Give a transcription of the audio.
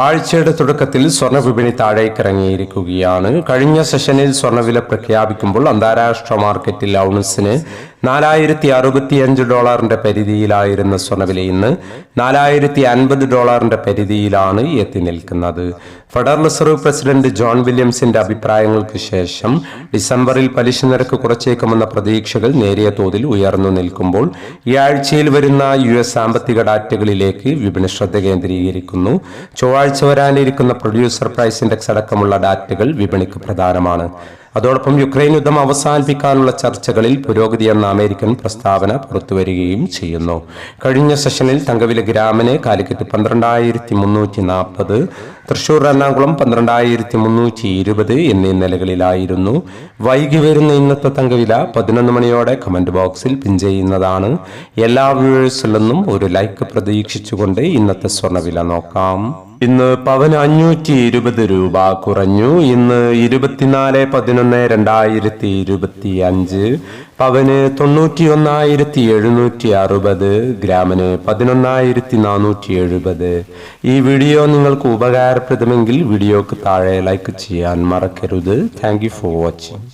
ആഴ്ചയുടെ തുടക്കത്തിൽ സ്വർണ വിപണി താഴേക്കിറങ്ങിയിരിക്കുകയാണ് കഴിഞ്ഞ സെഷനിൽ സ്വർണവില പ്രഖ്യാപിക്കുമ്പോൾ അന്താരാഷ്ട്ര മാർക്കറ്റിൽ ഔൺസിന് നാലായിരത്തി അറുപത്തിയഞ്ച് ഡോളറിന്റെ പരിധിയിലായിരുന്ന സ്വർണവില ഇന്ന് നാലായിരത്തി അൻപത് ഡോളറിന്റെ പരിധിയിലാണ് എത്തി നിൽക്കുന്നത്. ഫെഡറൽ റിസർവ് പ്രസിഡന്റ് ജോൺ വില്യംസിന്റെ അഭിപ്രായങ്ങൾക്ക് ശേഷം ഡിസംബറിൽ പലിശ നിരക്ക് കുറച്ചേക്കുമെന്ന പ്രതീക്ഷകൾ നേരിയ തോതിൽ ഉയർന്നു നിൽക്കുമ്പോൾ ഈ ആഴ്ചയിൽ വരുന്ന യു എസ് സാമ്പത്തിക ഡാറ്റകളിലേക്ക് വിപണി ശ്രദ്ധ കേന്ദ്രീകരിക്കുന്നു. ചൊവ്വാഴ്ച വരാനിരിക്കുന്ന പ്രൊഡ്യൂസർ പ്രൈസ് ഇൻഡെക്സ് അടക്കമുള്ള ഡാറ്റകൾ വിപണിക്ക് പ്രധാനമാണ്. അതോടൊപ്പം യുക്രൈൻ യുദ്ധം അവസാനിപ്പിക്കാനുള്ള ചർച്ചകളിൽ പുരോഗതി എന്ന അമേരിക്കൻ പ്രസ്താവന പുറത്തുവരികയും ചെയ്യുന്നു. കഴിഞ്ഞ സെഷനിൽ തങ്കവില ഗ്രാമിന് കാലിക്കറ്റ് പന്ത്രണ്ടായിരത്തി മുന്നൂറ്റി നാൽപ്പത് തൃശൂർ എറണാകുളം പന്ത്രണ്ടായിരത്തി മുന്നൂറ്റി ഇരുപത് എന്നീ നിലകളിലായിരുന്നു. വൈകി വരുന്ന ഇന്നത്തെ തങ്കവില പതിനൊന്ന് മണിയോടെ കമന്റ് ബോക്സിൽ പിൻ ചെയ്യുന്നതാണ്. എല്ലാ വ്യൂവേഴ്സിൽ നിന്നും ഒരു ലൈക്ക് പ്രതീക്ഷിച്ചുകൊണ്ട് ഇന്നത്തെ സ്വർണവില നോക്കാം. ഇന്ന് പവന് അഞ്ഞൂറ്റി ഇരുപത് രൂപ കുറഞ്ഞു. ഇന്ന് ഇരുപത്തിനാല് പതിനൊന്ന് രണ്ടായിരത്തി ഇരുപത്തി അഞ്ച് പവന് തൊണ്ണൂറ്റി ഒന്നായിരത്തി എഴുന്നൂറ്റി അറുപത് ഗ്രാമിന് പതിനൊന്നായിരത്തി നാനൂറ്റി എഴുപത് ഈ വീഡിയോ നിങ്ങൾക്ക് ഉപകാരപ്രദമെങ്കിൽ വീഡിയോക്ക് താഴെ ലൈക്ക് ചെയ്യാൻ മറക്കരുത്. Thank for watching